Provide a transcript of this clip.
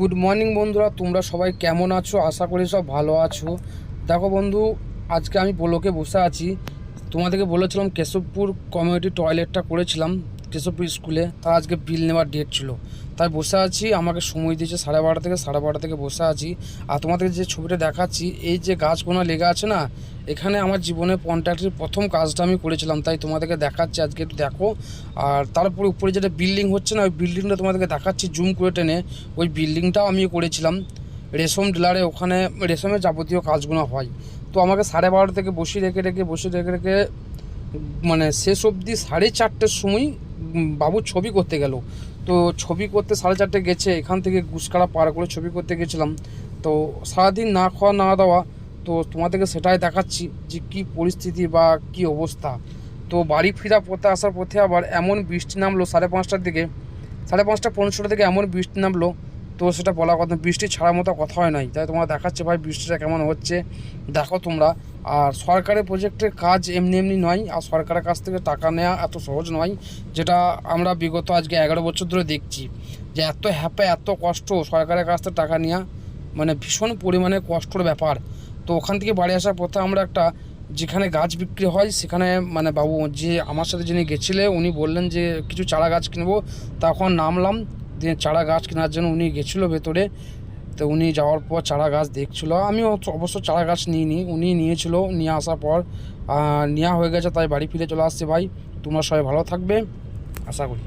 Good morning বন্ধুরা। তোমরা সবাই কেমন আছো? আশা করি সব ভালো আছো। দেখো বন্ধু, আজকে আমি পোলোকে বসে আছি। তোমাদেরকে বলেছিলাম কেশবপুর কমিউনিটি টয়লেটটা করেছিলাম, কেশবপুর স্কুলে তার আজকে বিল নেওয়ার ডেট ছিল। তাই বসে আছি, আমাকে সময় দিয়েছে সাড়ে বারোটা থেকে, সাড়ে বারোটা থেকে বসে আছি। আর তোমাদের যে ছবিটা দেখাচ্ছি, এই যে গাছগুলো লেগে আছে না এখানে আমার জীবনে কন্ট্রাক্টের প্রথম কাজটা আমি করেছিলাম, তাই তোমাদেরকে দেখাচ্ছি, আজকে একটু দেখো। আর তারপরে উপরে যেটা বিল্ডিং হচ্ছে না, ওই বিল্ডিংটা তোমাদেরকে দেখাচ্ছি জুম করে টেনে। ওই বিল্ডিংটাও আমি করেছিলাম। রেশম ডিলারে ওখানে, রেশমের যাবতীয় কাজগুলো হয়। তো আমাকে সাড়ে বারোটা থেকে বসে রেখে রেখে, বসে রেখে রেখে মানে শেষ অবধি সাড়ে চারটের সময় বাবু ছবি করতে গেল। তো ছবি করতে সাড়ে চারটে গেছে, এখান থেকে গুসকাড়া পার করে ছবি করতে গেছিলাম। তো সারাদিন না খাওয়া, না দাওয়া তো তোমাদেরকে সেটাই দেখাচ্ছি যে কী পরিস্থিতি বা কী অবস্থা। তো বাড়ি ফিরা পথে আসার পথে আবার এমন বৃষ্টি নামলো সাড়ে পাঁচটার দিকে, সাড়ে পাঁচটা পনেরোটা থেকে এমন বৃষ্টি নামলো, তো সেটা বলা কথা, বৃষ্টি ছাড়ার মতো কথা হয় নাই। তাই তোমরা দেখাচ্ছে ভাই বৃষ্টিটা কেমন হচ্ছে, দেখো তোমরা। আর সরকারের প্রজেক্টের কাজ এমনি এমনি নয়, আর সরকারের কাছ থেকে টাকা নেওয়া এত সহজ নয়, যেটা আমরা বিগত আজকে এগারো বছর ধরে দেখছি। যে এত হ্যাপে, এত কষ্ট সরকারের কাছ থেকে টাকা নেওয়া মানে ভীষণ পরিমাণে কষ্টর ব্যাপার। তো ওখান থেকে বাড়ি আসার পথে আমরা একটা যেখানে গাছ বিক্রি হয় সেখানে মানে বাবু যে আমার সাথে যিনি গেছিলে, উনি বললেন যে কিছু চারা গাছ কিনবো। তখন নামলাম, দিয়ে চারা গাছ কেনার জন্য উনি গেছিল ভেতরে। তো উনি যাওয়ার পর চারা গাছ দেখছিলো। আমি অবশ্য চারা গাছ নিইনি, উনি নিয়েছিল, নিয়ে আসার পর নেওয়া হয়ে গেছে, তাই বাড়ি ফিরে চলে আসছে ভাই। তোমরা সবাই ভালো থাকবে, আশা করি।